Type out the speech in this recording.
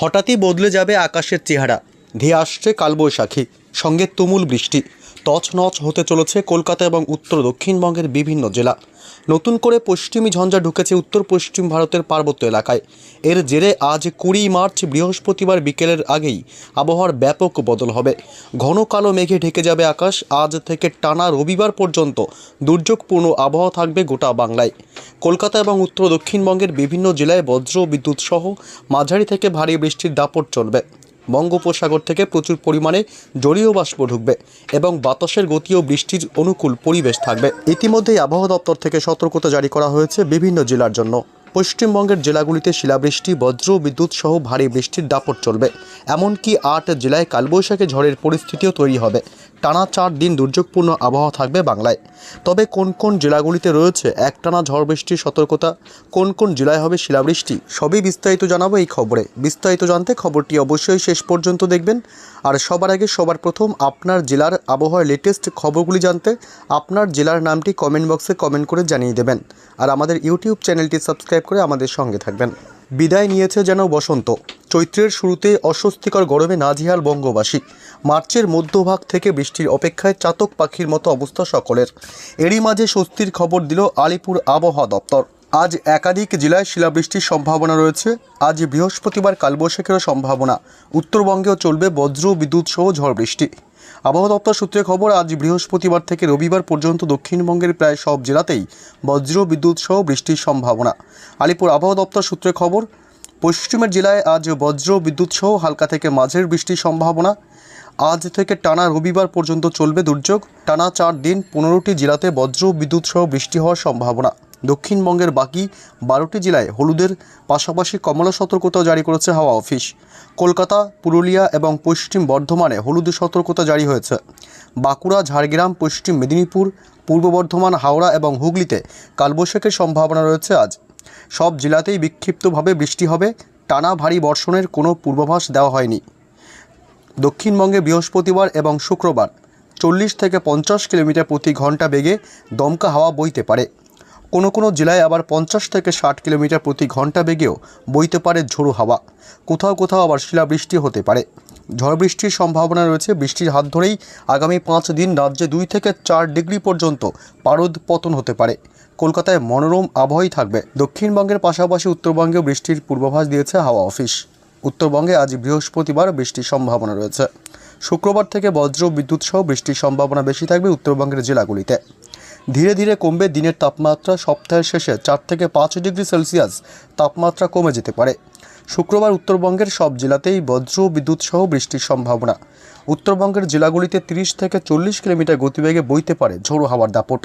হঠাৎই বদলে যাবে আকাশের চেহারা। ধেয়ে আসছে কালবৈশাখী সঙ্গে তুমুল বৃষ্টি। তছনছ হতে চলেছে কলকাতা এবং উত্তর দক্ষিণবঙ্গের বিভিন্ন জেলা। নতুন করে পশ্চিমী ঝঞ্ঝা ঢুকেছে উত্তর পশ্চিম ভারতের পার্বত্য এলাকায়। এর জেরে আজ কুড়ি মার্চ বৃহস্পতিবার বিকেলের আগেই আবহাওয়ার ব্যাপক বদল হবে। ঘন কালো মেঘে ঢেকে যাবে আকাশ। আজ থেকে টানা রবিবার পর্যন্ত দুর্যোগপূর্ণ আবহাওয়া থাকবে গোটা বাংলায়। কলকাতা এবং উত্তর দক্ষিণবঙ্গের বিভিন্ন জেলায় বজ্র বিদ্যুৎ সহ মাঝারি থেকে ভারী বৃষ্টির দাপট চলবে। বঙ্গোপসাগর থেকে প্রচুর পরিমাণে জলীয় বাষ্প ঢুকবে এবং বাতাসের গতি ও বৃষ্টির অনুকূল পরিবেশ থাকবে। ইতিমধ্যেই আবহাওয়া দপ্তর থেকে সতর্কতা জারি করা হয়েছে বিভিন্ন জেলার জন্য। পশ্চিমবঙ্গের জেলাগুলিতে শিলাবৃষ্টি, বজ্র, বিদ্যুৎ সহ ভারী বৃষ্টির দাপট চলবে। এমনকি আট জেলায় কালবৈশাখী ঝড়ের পরিস্থিতিও তৈরি হবে। টানা চার দিন দুর্যোগপূর্ণ আবহাওয়া থাকবে বাংলায়। তবে কোন কোন জেলাগুলিতে রয়েছে একটানা ঝড় বৃষ্টির সতর্কতা, কোন কোন জেলায় হবে শিলাবৃষ্টি, সবই বিস্তারিত জানাব এই খবরে। বিস্তারিত জানতে খবরটি অবশ্যই শেষ পর্যন্ত দেখবেন। আর সবার আগে সবার প্রথম আপনার জেলার আবহাওয়ার লেটেস্ট খবরগুলি জানতে আপনার জেলার নামটি কমেন্ট বক্সে কমেন্ট করে জানিয়ে দেবেন। আর আমাদের ইউটিউব চ্যানেলটি সাবস্ক্রাইব করে আমাদের সঙ্গে থাকবেন। বিদায় নিয়েছে যেন বসন্ত। চৈত্রের শুরুতে অস্বস্তিকর গরমে নাজিহাল বঙ্গবাসী। মার্চের মধ্যভাগ থেকে বৃষ্টির অপেক্ষায় চাতক পাখির মতো অবস্থা সকলের। এরই মাঝে স্বস্তির খবর দিল আলিপুর আবহাওয়া দপ্তর। আজ একাধিক জেলায় শিলাবৃষ্টির সম্ভাবনা রয়েছে। আজ বৃহস্পতিবার কালবৈশাখেরও সম্ভাবনা। উত্তরবঙ্গেও চলবে বজ্র, বিদ্যুৎ সহ ঝড় বৃষ্টি। আবহাওয়া দপ্তর সূত্রে খবর, আজ বৃহস্পতিবার থেকে রবিবার পর্যন্ত দক্ষিণবঙ্গের প্রায় সব জেলাতেই বজ্র বিদ্যুৎ সহ বৃষ্টির সম্ভাবনা। আলিপুর আবহাওয়া দপ্তর সূত্রে খবর, পশ্চিমের জেলায় আজ বজ্র বিদ্যুৎ সহ হালকা থেকে মাঝের বৃষ্টির সম্ভাবনা। আজ থেকে টানা রবিবার পর্যন্ত চলবে দুর্যোগ। টানা চার দিন পনেরোটি জেলাতে বজ্র বিদ্যুৎ সহ বৃষ্টি হওয়ার সম্ভাবনা। দক্ষিণবঙ্গের বাকি বারোটি জেলায় হলুদের পাশাপাশি কমলা সতর্কতা জারি করেছে হাওয়া অফিস। কলকাতা, পুরুলিয়া এবং পশ্চিম বর্ধমানে হলুদ সতর্কতা জারি হয়েছে। বাঁকুড়া, ঝাড়গ্রাম, পশ্চিম মেদিনীপুর, পূর্ব বর্ধমান, হাওড়া এবং হুগলিতে কালবৈশাখের সম্ভাবনা রয়েছে আজ। সব জেলাতেই বিক্ষিপ্তভাবে বৃষ্টি হবে। টানা ভারী বর্ষণের কোনো পূর্বাভাস দেওয়া হয়নি। দক্ষিণবঙ্গে বৃহস্পতিবার এবং শুক্রবার চল্লিশ থেকে পঞ্চাশ কিলোমিটার প্রতি ঘণ্টা বেগে দমকা হাওয়া বইতে পারে। কোনো কোনো জেলায় আবার পঞ্চাশ থেকে ষাট কিলোমিটার প্রতি ঘণ্টা বেগেও বইতে পারে ঝোড়ো হাওয়া। কোথাও কোথাও আবার শিলাবৃষ্টি হতে পারে। ঝড় বৃষ্টির সম্ভাবনা রয়েছে। বৃষ্টির হাত ধরেই আগামী পাঁচ দিন রাজ্যে দুই থেকে চার ডিগ্রি পর্যন্ত পারদ পতন হতে পারে। কলকাতায় মনোরম আবহাওয়াই থাকবে। দক্ষিণবঙ্গের পাশাপাশি উত্তরবঙ্গেও বৃষ্টির পূর্বাভাস দিয়েছে হাওয়া অফিস। উত্তরবঙ্গে আজ বৃহস্পতিবার বৃষ্টির সম্ভাবনা রয়েছে। শুক্রবার থেকে বজ্র বিদ্যুৎ সহ বৃষ্টির সম্ভাবনা বেশি থাকবে উত্তরবঙ্গের জেলাগুলিতে। ধীরে ধীরে কমবে দিনের তাপমাত্রা সপ্তাহের শেষে চার থেকে পাঁচ ডিগ্রি সেলসিয়াস তাপমাত্রা কমে যেতে পারে। শুক্রবার উত্তরবঙ্গের সব জেলাতেই বজ্র বিদ্যুৎ সহ বৃষ্টির সম্ভাবনা। উত্তরবঙ্গের জেলাগুলিতে তিরিশ থেকে চল্লিশ কিলোমিটার গতিবেগে বইতে পারে ঝোড়ো হাওয়ার দাপট।